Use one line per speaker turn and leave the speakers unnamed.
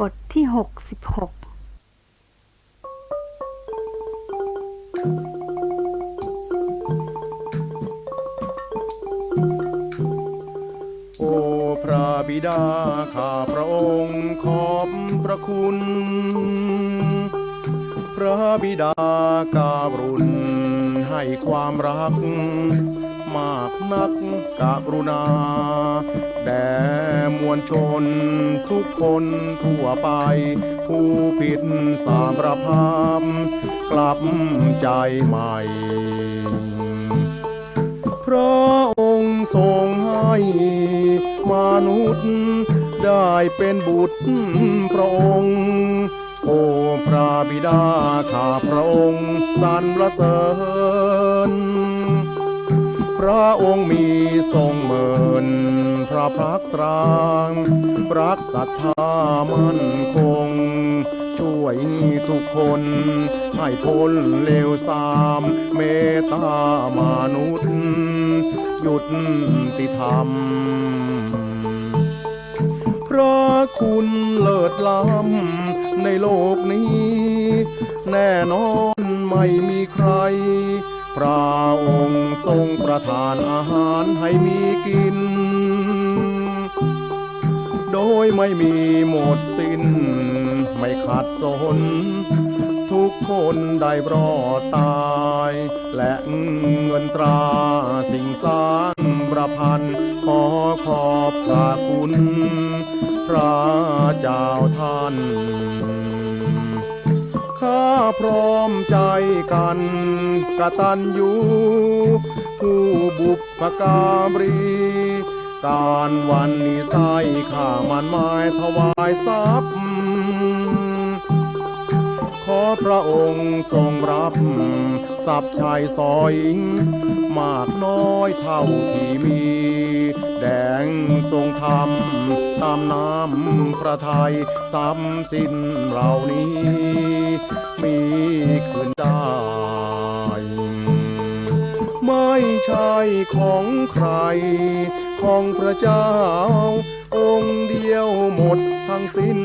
บทที่หกสิบหก
โอ้พระบิดาข้าพระองค์ขอบพระคุณ พระบิดาการุณให้ความรัก มากนักกรุณา แด่มวลชนทุกคนทั่วไป ผู้ผิดสามรภาพกลับใจใหม่ พระองค์ทรงให้มนุษย์ได้เป็นบุตรพระองค์โอ้พระบิดาข้าพระองค์สรรเสริญ พระองค์มีทรงเมินพระพักตรางรักศรัทธามั่นคง ช่วยทุกคนให้พ้นเลวทรามเมตตามนุษย์ หยุดติธรรม พระคุณเลิศล้ำในโลกนี้ แน่นอนไม่มีใคร พระองค์ทรงประทานอาหารให้มีกิน โดยไม่มีหมดสิ้น ไม่ขาดสน ทุกคนได้รอดตาย และเงินตราสิ่งสร้างประพันธ์ขอขอบพระคุณ พระเจ้าท่าน พร้อมใจกันกตันยูผู้บุพการี การวันนี้ใส่ข้ามันหมายถวายทรัพย์ ขอพระองค์ทรงรับทรัพย์ชายซอย มากน้อยเท่าที่มี แดงทรงธรรมตามน้ำพระทัยซ้ำสิ้นเหล่านี้ มีคืนได้ ไม่ใช่ของใคร ของพระเจ้า องค์เดียวหมดทั้งสิ้น